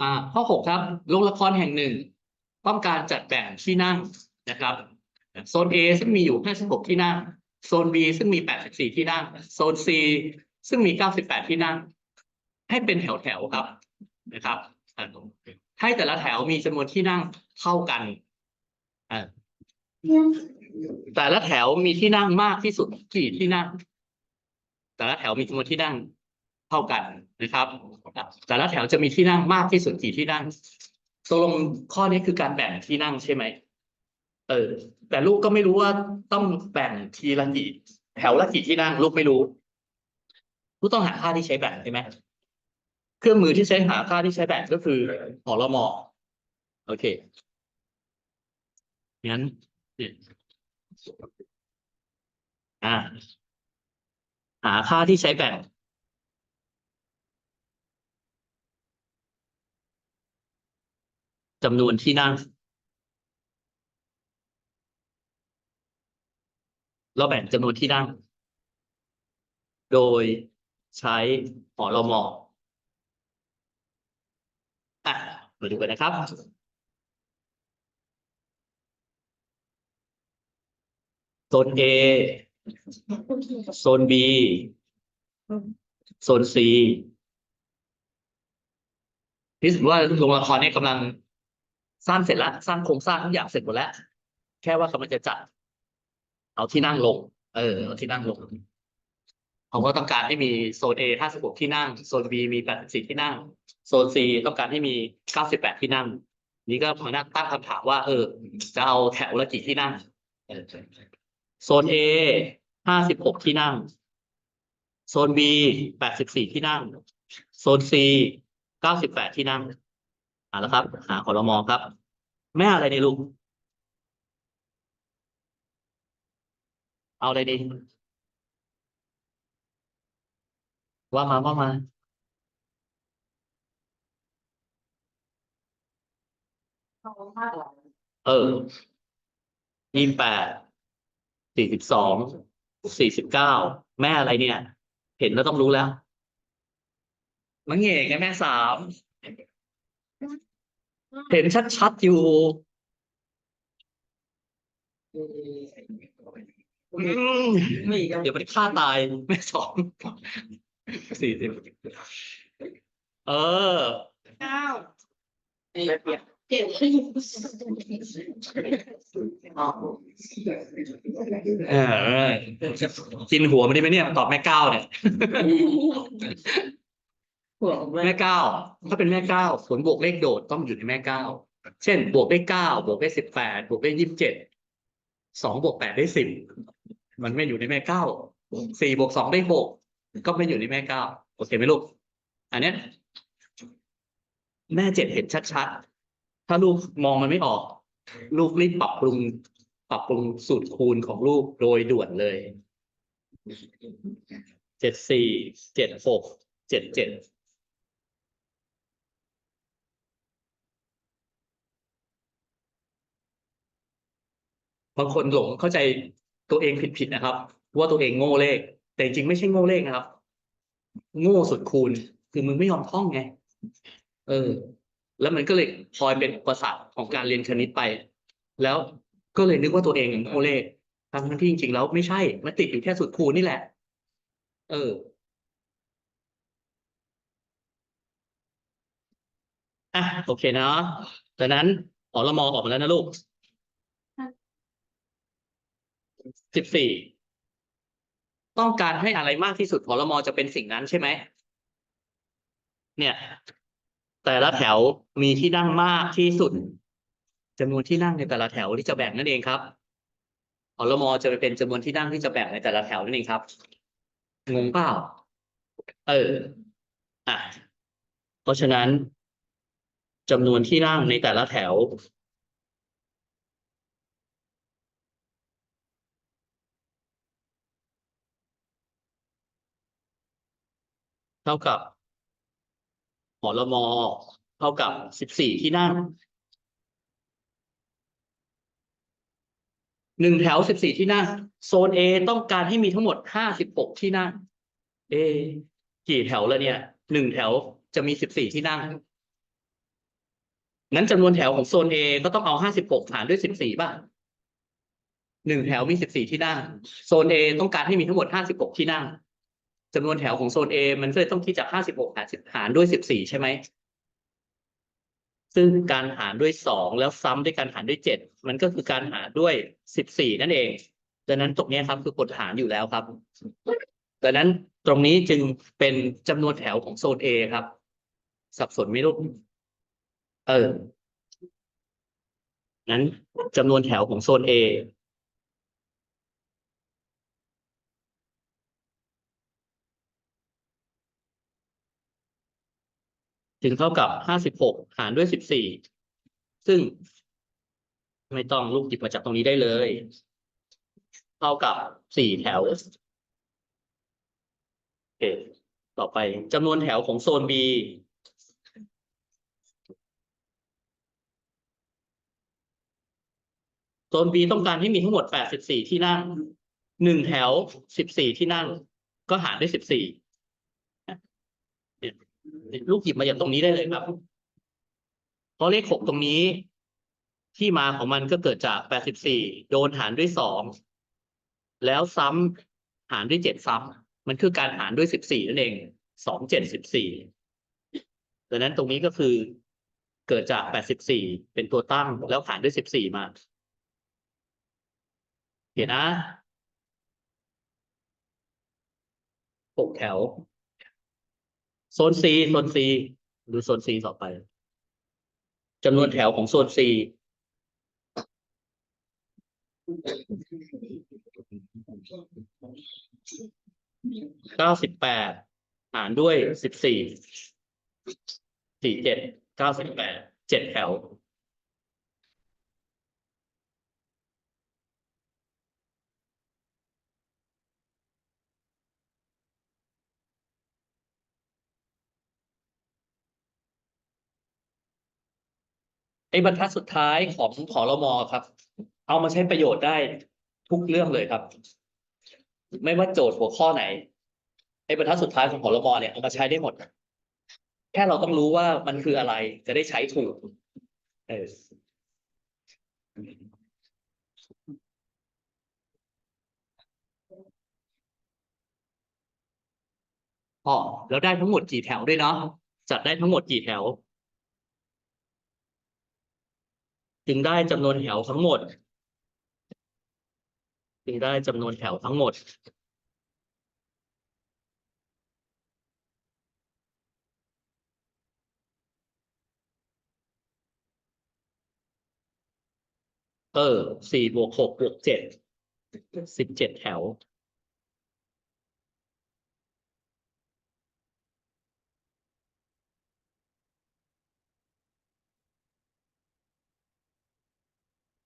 อ่าข้อหกครับโรงละครแห่งหนึ่ง ต้องการจัดแบ่งที่นั่งนะครับโซน A ซึ่งมีอยู่ 56 ที่นั่ง โซน B ซึ่งมี 84 ที่นั่ง โซน C ซึ่งมี 98 ที่นั่ง ให้เป็นแถวๆครับนะครับให้แต่ละแถวมีจำนวนที่นั่งเท่ากันแต่ละแถวมีที่นั่งมากที่สุดกี่ที่นั่ง แต่ละแถวมีจำนวนที่นั่ง เท่ากันนะครับ แต่ละแถวจะมีที่นั่งมากที่สุดกี่ที่นั่งตกลงข้อนี้คือการแบ่งที่นั่งใช่ไหมเออ แต่ลูกก็ไม่รู้ว่าต้องแบ่งทีละกี่แถวละกี่ที่นั่ง ลูกไม่รู้ลูกต้องหาค่าที่ใช้แบ่งใช่ไหมเครื่องมือที่ใช้หาค่าที่ใช้แบ่งก็คือหอลมอโอเคงั้นอ่าหาค่าที่ใช้แบ่ง จำนวนที่นั่ง เราแบ่งจำนวนที่นั่ง โดยใช้หอละมออะมาดูกันนะครับโซน A โซน B โซน C ที่สุดว่าโรงละครเนี่ยกำลัง สร้างเสร็จแล้วสร้างโครงสร้างทุกอย่างเสร็จหมดแล้ว แค่ว่ากำลังจะจัด เอาที่นั่งลง เออเอาที่นั่งลงเขาก็ต้องการให้มีโซน A 56 ที่นั่ง โซน B มี 84 ที่นั่ง โซน C ต้องการให้มี 98 ที่นั่ง นี่ก็มานั่งตั้งคำถามว่า เออ จะเอาแถวละกี่ที่นั่งเออโซน A 56 ที่นั่ง โซน B 84 ที่นั่ง โซน C 98 ที่นั่ง อ่าแล้วครับ หาคอรมอครับ แม่อะไรในลูกเอาอะไรดีว่ามาว่ามาเออยี่สิบแปดสี่สิบสองสี่สิบเก้าแม่อะไรเนี่ย เห็นแล้วต้องรู้แล้ว มังเงกไงแม่สาม เห็นชัดๆอยู่อืมเดี๋ยวมันฆ่าตายแม่สองสี่สิบเออเก้าเจ็ดเจ็ดเออกินหัวมันได้ไหมเนี่ยมันตอบแม่เก้าเนี่ย แม่เก้าถ้าเป็นแม่เก้าผลบวกเลขโดดต้องอยู่ในแม่เก้าเช่น บวกได้เก้าบวกได้สิบแปดบวกได้ยี่สิบเจ็ดสองบวกแปดได้สิบมันไม่อยู่ในแม่เก้าสี่บวกสองได้หกก็ไม่อยู่ในแม่เก้าโอเคไหมลูก อันเนี้ยแม่เจ็ดเห็นชัดๆ ถ้าลูกมองมันไม่ออก ลูกรีบปรับปรุง ปรับปรุงสูตรคูณของลูกโดยด่วนเลยเจ็ดสี่เจ็ดหกเจ็ดเจ็ด บางคนหลงเข้าใจตัวเองผิดๆนะครับ ว่าตัวเองโง่เลข แต่จริงไม่ใช่โง่เลขนะครับ โง่สุดคูณคือมึงไม่ยอมท่องไง เออ แล้วมันก็เลยพลอยเป็นอุปสรรคของการเรียนคณิตไป แล้วก็เลยนึกว่าตัวเองโง่เลขทั้งที่จริงๆแล้วไม่ใช่ มันติดอยู่แค่สุดคูณนี่แหละ เอออะโอเคเนาะดังนั้นขอละมอออกมาแล้วนะลูก สิบสี่ต้องการให้อะไรมากที่สุดพลมจะเป็นสิ่งนั้นใช่ไหม เนี่ย แต่ละแถวมีที่นั่งมากที่สุดจำนวนที่นั่งในแต่ละแถวที่จะแบ่งนั่นเองครับพลมจะไปเป็นจำนวนที่นั่งที่จะแบ่งในแต่ละแถวนั่นเองครับงงเปล่าเอออะเพราะฉะนั้นจำนวนที่นั่งในแต่ละแถว เท่ากับหอละมอเท่ากับสิบสี่ที่นั่งหนึ่งแถวสิบสี่ที่นั่ง โซน A ต้องการให้มีทั้งหมดห้าสิบหกที่นั่ง เอ กี่แถวแล้วเนี่ยหนึ่งแถวจะมีสิบสี่ที่นั่ง นั้นจำนวนแถวของโซน A ก็ต้องเอาห้าสิบหกหารด้วยสิบสี่บ้างหนึ่งแถวมีสิบสี่ที่นั่ง โซน A ต้องการให้มีทั้งหมดห้าสิบหกที่นั่ง จำนวนแถวของโซน A มันก็เลยต้องคิดจากห้าสิบหารสิบหารด้วยสิบสี่ใช่ไหม ซึ่งการหารด้วยสองแล้วซ้ำด้วยการหารด้วยเจ็ดมันก็คือการหารด้วยสิบสี่นั่นเอง ดังนั้นตรงเนี้ยครับคือกฎหารอยู่แล้วครับ ดังนั้นตรงนี้จึงเป็นจำนวนแถวของโซน A ครับ สับสนไหมลูกเออ นั้นจำนวนแถวของโซน A ถึงเท่ากับห้าสิบหกหารด้วยสิบสี่ซึ่ง ไม่ต้องลูกหยิบมาจากตรงนี้ได้เลย เท่ากับสี่แถวโอเคต่อไปจำนวนแถวของโซน B โซน B ต้องการให้มีทั้งหมด 84 ที่นั่งหนึ่งแถว 14 ที่นั่ง ก็หารด้วย 14เนี่ ลูกหยิบมาจากตรงนี้ได้เลยครับเพราะเลข6ตรงนี้ ที่มาของมันก็เกิดจาก84โดนหารด้วย2แล้วซ้ำหารด้วย7ซ้ำมันคือการหารด้วย14นั่นเอง2 7 14ดังนั้นตรงนี้ก็คือเกิดจาก84เป็นตัวตั้งแล้วหารด้วย14มาเห็นนะหกแถว โซน C โซน C ดูโซน C ต่อไปจำนวนแถวของโซน C เก้าสิบแปดหารด้วยสิบสี่สี่เจ็ดเก้าสิบแปดเจ็ดแถว ไอ้บรรทัดสุดท้ายของขอรมอครับ เอามาใช้ประโยชน์ได้ทุกเรื่องเลยครับ ไม่ว่าโจทย์หัวข้อไหนไอ้บรรทัดสุดท้ายของขอรมอเนี่ยเอามาใช้ได้หมด แค่เราต้องรู้ว่ามันคืออะไรจะได้ใช้ถูกเอออ๋อแล้วได้ทั้งหมดกี่แถวด้วยเนาะจัดได้ทั้งหมดกี่แถว จึงได้จำนวนแถวทั้งหมด จึงได้จำนวนแถวทั้งหมด เออสี่บวกหกบวกเจ็ดสิบเจ็ดแถว